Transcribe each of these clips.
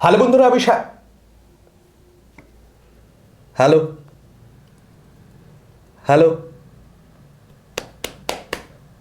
Hello বন্ধুরা আমি hello. Hello.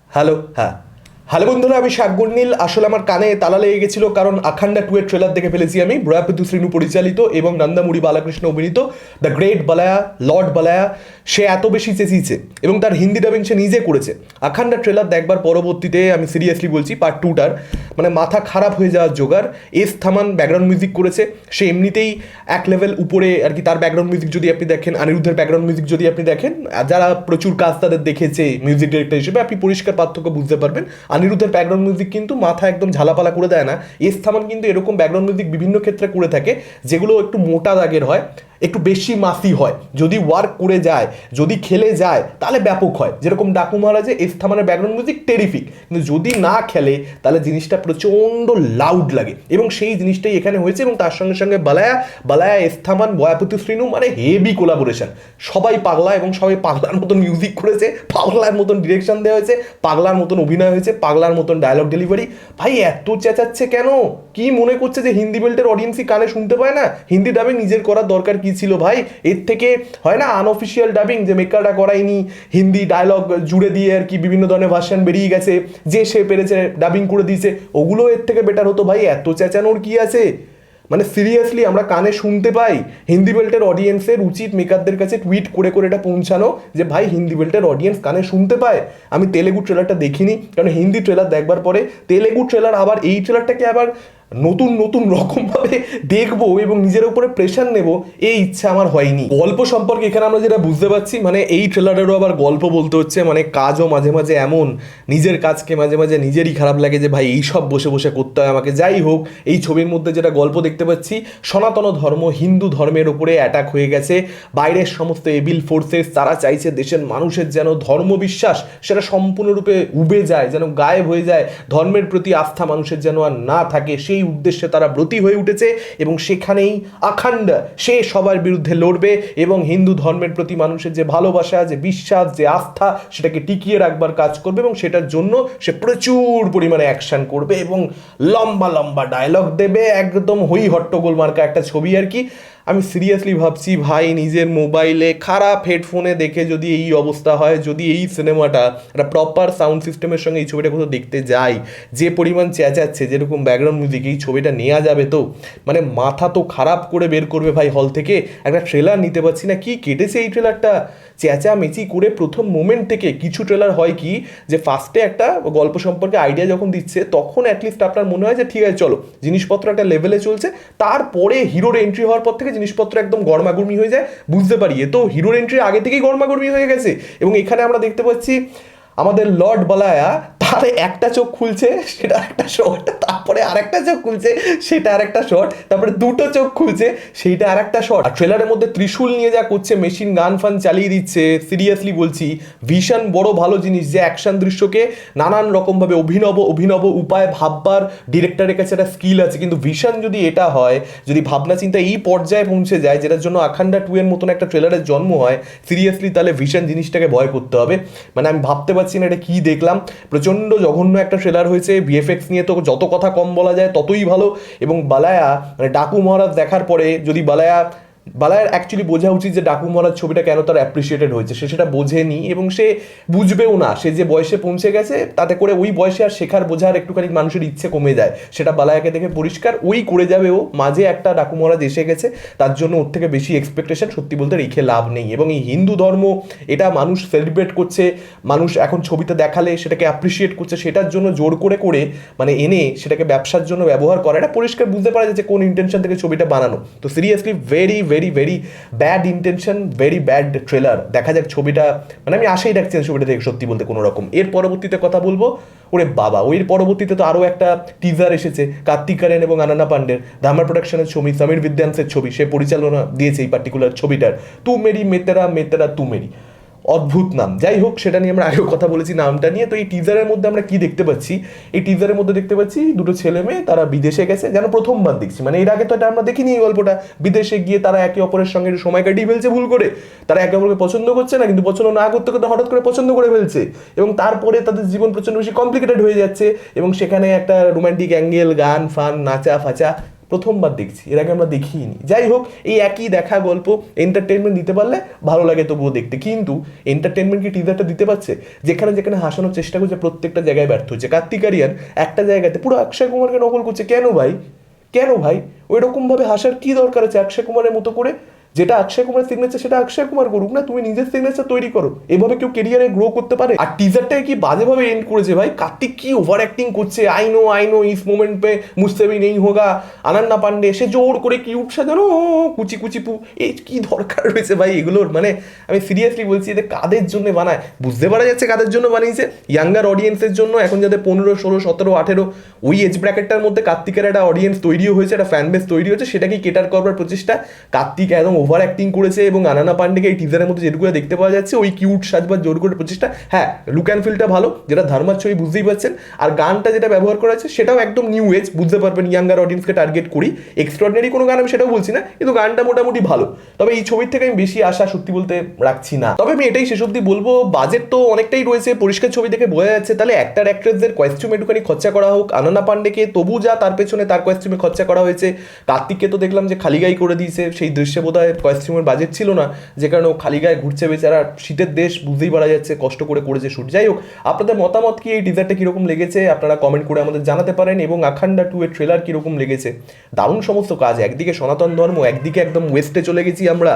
Hello হ্যাঁ। হ্যালো বন্ধুরা, আমি শাকগুর নীল আসলে আমার কানে তালা লেগে গেছিল কারণ আখান্ডা টু এর ট্রেলার দেখে ফেলেছি আমি। ব্রয়াপতু শ্রীনু পরিচালিত এবং নন্দামুড়ি বালাকৃষ্ণ অভিনীত the great Balayya, lord Balayya, সে এত বেশি চেঁচিয়েছে এবং তার হিন্দি ডাবিং সে নিজে করেছে। আখান্ডা ট্রেলার দেখবার পরবর্তীতে আমি সিরিয়াসলি বলছি পার্ট টুটার মানে মাথা খারাপ হয়ে যাওয়ার জোগাড়। এস থামান ব্যাকগ্রাউন্ড মিউজিক করেছে। সে এমনিতেই এক লেভেল উপরে আর কি, তার ব্যাকগ্রাউন্ড মিউজিক যদি আপনি দেখেন, অনিরুদ্ধের ব্যাকগ্রাউন্ড মিউজিক যদি আপনি দেখেন, যারা প্রচুর কাজ তাদের দেখেছে মিউজিক ডিরেক্টর হিসেবে, আপনি পরিষ্কার পার্থক্য বুঝতে পারবেন। অনিরুদ্ধের ব্যাকগ্রাউন্ড মিউজিক কিন্তু মাথা একদম ঝালাপালা করে দেয় না। এস থামান কিন্তু এরকম ব্যাকগ্রাউন্ড মিউজিক বিভিন্ন ক্ষেত্রে করে থাকে, যেগুলো একটু মোটা দাগের হয়, একটু বেশি মাসি হয়। যদি ওয়ার্ক করে যায়, যদি খেলে যায়, তাহলে ব্যাপক হয়। যেরকম ডাকু মহারাজে এস্থামানের ব্যাকগ্রাউন্ড মিউজিক টেরিফিক কিন্তু যদি না খেলে, তাহলে জিনিসটা প্রচণ্ড লাউড লাগে। এবং সেই জিনিসটাই এখানে হয়েছে এবং তার সঙ্গে সঙ্গে বালায়া বালায়া এস্থামান বয়াপতি শ্রীনু মানে হেভি কোলাবোরেশন সবাই পাগলা এবং সবাই পাগলার মতন মিউজিক করেছে, পাগলার মতন ডিরেকশন দেওয়া হয়েছে, পাগলার মতন অভিনয় হয়েছে পাগলার মতন ডায়লগ ডেলিভারি ভাই, এত চেঁচাচ্ছে কেন? কি মনে করছে যে হিন্দি বেল্টের অডিয়েন্সই কানে শুনতে পায় না? হিন্দি ডাবিং নিজের করার দরকার কি ছিল ভাই? এর থেকে হয় না আনঅফিসিয়াল ডাবিং যে মেকারটা করায়নি, হিন্দি ডায়লগ জুড়ে দিয়ে আর কি বিভিন্ন ধরনের ভার্সান বেরিয়ে গেছে, যে সে পেরেছে ডাবিং করে দিয়েছে, ওগুলো এর থেকে বেটার হতো। ভাই, এত চেঁচানোর কি আছে? মানে সিরিয়াসলি আমরা কানে শুনতে পাই হিন্দি বেল্টের অডিয়েন্সের উচিত মেকারদের কাছে টুইট করে করে এটা পৌঁছানো যে, ভাই, হিন্দি বেল্টের অডিয়েন্স কানে শুনতে পায়। আমি তেলেগু ট্রেলারটা দেখিনি, কারণ হিন্দি ট্রেলার দেখবার পরে তেলেগু ট্রেলার আবার এই ট্রেলারটাকে আবার নতুন নতুন রকমভাবে দেখব এবং নিজের উপরে প্রেশার নেব, এই ইচ্ছা আমার হয়নি। গল্প সম্পর্কে এখানে আমরা যেটা বুঝতে পারছি মানে এই ট্রেলারেরও আবার গল্প বলতে হচ্ছে মানে কাজও মাঝে মাঝে এমন, নিজের কাজকে মাঝে মাঝে নিজেরই খারাপ লাগে যে, ভাই এই সব বসে বসে করতে হয় আমাকে। যাই হোক, এই ছবির মধ্যে যেটা গল্প দেখতে পাচ্ছি, সনাতন ধর্ম, হিন্দু ধর্মের উপরে অ্যাটাক হয়ে গেছে। বাইরের সমস্ত এবিল ফোর্সেস তারা চাইছে দেশের মানুষের যেন ধর্মবিশ্বাস সেটা সম্পূর্ণরূপে উবে যায়, যেন গায়েব হয়ে যায়। ধর্মের প্রতি আস্থা মানুষের যেন আর না থাকে, সেই উদ্দেশ্যে তারা ব্রতী হয়ে উঠেছে এবং সেখানেই আখান্ড সে সবার বিরুদ্ধে লড়বে এবং হিন্দু ধর্মের প্রতি মানুষের যে ভালোবাসা, যে বিশ্বাস, যে আস্থা, সেটাকে টিকিয়ে রাখবার কাজ করবে এবং সেটার জন্য সে প্রচুর পরিমাণে অ্যাকশান করবে এবং লম্বা লম্বা ডায়লগ দেবে, একদম হই হট্টগোল মার্কা একটা ছবি আর কি। আমি সিরিয়াসলি ভাবছি, ভাই, নিজের মোবাইলে খারাপ হেডফোনে দেখে যদি এই অবস্থা হয়, যদি এই সিনেমাটা একটা প্রপার সাউন্ড সিস্টেমের সঙ্গে এই ছবিটা কোথাও দেখতে যাই যে পরিমাণ চেঁচাচ্ছে, যেরকম ব্যাকগ্রাউন্ড মিউজিক এই ছবিটা নেওয়া যাবে তো মানে মাথা তো খারাপ করে বের করবে ভাই হল থেকে। একটা ট্রেলার নিতে পারছি না, কি কেটেছে এই ট্রেলারটা চেঁচামেচি করে প্রথম মোমেন্ট থেকে কিছু ট্রেলার হয় কি, যে ফার্স্টে একটা গল্প সম্পর্কে আইডিয়া যখন দিচ্ছে, তখন অ্যাটলিস্ট আপনার মনে হয় যে ঠিক আছে, চলো, জিনিসপত্র একটা লেভেলে চলছে, তারপরে হিরোর এন্ট্রি হওয়ার পর থেকে জিনিসপত্র একদম গরমাগরমি হয়ে যায়, বুঝতে পারি। এ তো হিরোর এন্ট্রির আগে থেকেই গরমাগরমি হয়ে গেছে। এবং এখানে আমরা দেখতে পাচ্ছি আমাদের লর্ড বলায়া তার একটা চোখ খুলছে, সেটা একটা শট তারপরে আরেকটা চোখ খুলছে, সেটা আরেকটা শট তারপরে দুটো চোখ খুলছে, সেইটা আরেকটা শট আর ট্রেলারের মধ্যে ত্রিশূল নিয়ে যা করছে মেশিন গান ফান চালিয়ে দিচ্ছে সিরিয়াসলি বলছি, ভীষণ বড় ভালো জিনিস যে অ্যাকশন দৃশ্যকে নানান রকমভাবে অভিনব অভিনব উপায় ভাববার ডিরেক্টরের কাছে একটা স্কিল আছে। কিন্তু ভীষণ যদি এটা হয়, যদি ভাবনা চিন্তা এই পর্যায়ে পৌঁছে যায়, যেটার জন্য আখান্ডা টু এর মতন একটা ট্রেলারের জন্ম হয় সিরিয়াসলি তাহলে ভীষণ জিনিসটাকে ভয় করতে হবে। মানে আমি ভাবতে পারছি না এটা কি দেখলাম? প্রচণ্ড জঘন্য একটা ট্রেলার হয়েছে। ভিএফএক্স নিয়ে তো যত কথা কম বলা যায় ততই ভালো। এবং বালায়া মানে ডাকু মহারাজ দেখার পরে যদি বালায়া বালায়ের অ্যাকচুয়ালি বোঝা উচিত যে ডাকু মহারাজ ছবিটা কেন তার অ্যাপ্রিসিয়েটেড হয়েছে। সে সেটা বোঝেনি এবং সে বুঝবেও না। সে যে বয়সে পৌঁছে গেছে, তাতে করে ওই বয়সে আর শেখার বোঝার একটুখানি মানুষের ইচ্ছে কমে যায়। সেটা বালায়াকে দেখে পরিষ্কার, ওই করে যাবে ও মাঝে একটা ডাকু মহারাজ এসে গেছে, তার জন্য ওর থেকে বেশি এক্সপেকটেশন সত্যি বলতে রেখে লাভ নেই। এবং এই হিন্দু ধর্ম, এটা মানুষ সেলিব্রেট করছে, মানুষ এখন ছবিতে দেখালে সেটাকে অ্যাপ্রিসিয়েট করছে, সেটার জন্য জোর করে করে মানে এনে সেটাকে ব্যবসার জন্য ব্যবহার করা। এটা পরিষ্কার বুঝতে পারা যাচ্ছে কোন ইন্টেনশন থেকে ছবিটা বানানো। তো seriously very very very bad intention very bad trailer দেখা যাক ছবিটা মানে আমি আশাই রাখছি ছবিটা দেখে সত্যি বলতে কোনো রকম। এর পরবর্তীতে কথা বলব, ওরে বাবা ওই পরবর্তীতে তো আরও একটা টিজার এসেছে, কার্তিক কারেন এবং আনানা পান্ডের। ধামার প্রোডাকশনের ছবি, সমীর বিদ্যাংসের ছবি, সে পরিচালনা দিয়েছে এই পার্টিকুলার ছবিটার। তু মেরি মেতেরা মেতেরা তু মেরি অদ্ভুত নাম। যাই হোক, সেটা নিয়ে আমরা আগেও কথা বলেছি নামটা নিয়ে। তো এই টিজারের মধ্যে আমরা কি দেখতে পাচ্ছি? এই টিজারের মধ্যে দেখতে পাচ্ছি দুটো ছেলে মেয়ে, তারা বিদেশে গেছে। যেন প্রথমবার দেখছি। মানে এর আগে তো এটা আমরা দেখিনি এই গল্পটা। বিদেশে গিয়ে তারা একে অপরের সঙ্গে সময় কাটিয়ে ফেলছে ভুল করে। তারা একে অপরকে পছন্দ করছে না, কিন্তু পছন্দ না করতে করতে হঠাৎ করে পছন্দ করে ফেলছে। এবং তারপরে তাদের জীবন প্রচণ্ড বেশি কমপ্লিকেটেড হয়ে যাচ্ছে। এবং সেখানে একটা রোমান্টিক অ্যাঙ্গেল গান, ফান, নাচা, ফাচা প্রথমবার দেখছি, এর আগে আমরা দেখিনি। যাই হোক, এই একই দেখা গল্প এন্টারটেনমেন্ট দিতে পারলে ভালো লাগে তবুও দেখতে। কিন্তু এন্টারটেনমেন্ট কি টিজারটা দিতে পারছে? যেখানে যেখানে হাসানোর চেষ্টা করছে প্রত্যেকটা জায়গায় ব্যর্থ হচ্ছে। কার্তিক আরিয়ান একটা জায়গাতে পুরো অক্ষয় কুমারকে নকল করছে। কেন ভাই? কেন ভাই? ওইরকমভাবে হাসার কি দরকার আছে অক্ষয় কুমারের মতো করে? যেটা অক্ষয় কুমার সিগনেচার সেটা অক্ষয় কুমার করুক না তুমি নিজের সিগনেচার তৈরি করো। এভাবে কেউ কেরিয়ারে গ্রো করতে পারে। আর টিজারটাকে কি বাজেভাবে এন্ড করেছে ভাই? কার্তিক কি ওভার অ্যাক্টিং করছে? আই নো আই নো ইস মোমেন্ট পে মুঝসে ভি নেই হোগা আনান্না পান্ডে সে জোর করে কি সাজানো ও, কুচি কুচি পু এই কি দরকার রয়েছে ভাই এগুলোর? মানে আমি সিরিয়াসলি বলছি যে কাদের জন্য বানায়? বুঝতে পারা যাচ্ছে কাদের জন্য বানিয়েছে। ইয়াঙ্গার অডিয়েন্সের জন্য এখন যাদের পনেরো ষোলো সতেরো আঠেরো ওই এজ ব্র্যাকেটটার মধ্যে কার্তিকের একটা অডিয়েন্স তৈরিও হয়েছে একটা ফ্যান বেস তৈরি হয়েছে সেটাকে কেটার করবার প্রচেষ্টা? কার্তিক একদম ওভার অ্যাক্টিং করেছে এবং আনানা পান্ডেকে এই টিজারের মধ্যে যেটুকু দেখতে পাওয়া যাচ্ছে, ওই কিউট সাজবার জোর করে প্রচেষ্টা। হ্যাঁ লুক অ্যান্ড ফিলটা ভালো, যেটা ধর্মার ছবি বুঝতেই পারছেন। আর গানটা যেটা ব্যবহার করা আছে সেটাও একদম নিউ এজ বুঝতে পারবেন ইয়াঙ্গার অডিয়েন্সকে টার্গেট করি। এক্সট্রাঅর্ডিনারি কোনো গান আমি সেটাও বলছি না, কিন্তু গানটা মোটামুটি ভালো। তবে এই ছবির থেকে আমি বেশি আশা সত্যি বলতে রাখছি না। তবে আমি এটাই শেষ অব্দি বলব বাজেট তো অনেকটাই রয়েছে, পরিষ্কার ছবি দেখে বোঝা যাচ্ছে। তাহলে অ্যাক্টার অ্যাক্ট্রেসদের কস্টিউম একটুখানি খরচা করা হোক, আনানা পান্ডেকে তবু যা তার পেছনে তার কস্টিউমে খরচা করা হয়েছে। কার্তিককে তো দেখলাম যে খালি গায়ে করে দিয়েছে, সেই দৃশ্যে বোধ হয় কস্টিউমের বাজেট ছিল না, যে কারণে ও খালি গায়ে ঘুরছে বেচারা, শীতের দেশ বুঝতেই পারা যাচ্ছে, কষ্ট করে করেছে শুট যাই হোক, আপনাদের মতামত কি? এই টিজারটা কীরকম লেগেছে? আপনারা কমেন্ট করে আমাদের জানাতে পারেন এবং আখান্ডা টু এর ট্রেলার কীরকম লেগেছে। দারুণ সমস্ত কাজ, একদিকে সনাতন ধর্ম, একদিকে একদম ওয়েস্টে চলে গেছি আমরা।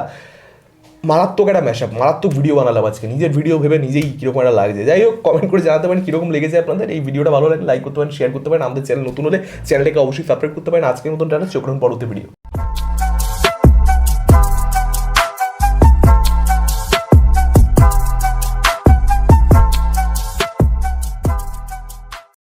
মারাত্মক একটা ম্যাশআপ মারাত্মক ভিডিও বানালাম আজকে। নিজের ভিডিও ভেবে নিজেই কীরকম একটা লাগছে। যাই হোক কমেন্ট করে জানাতে পারেন কীরকম লেগেছে আপনাদের। এই ভিডিওটা ভালো লাগলে লাইক করতে পারেন শেয়ার করতে পারেন। আমাদের চ্যানেল নতুন হলে চ্যানেলটাকে অবশ্যই সাবস্ক্রাইব করতে পারেন। আজকের মতন টানা চোখ পরবর্তী ভিডিও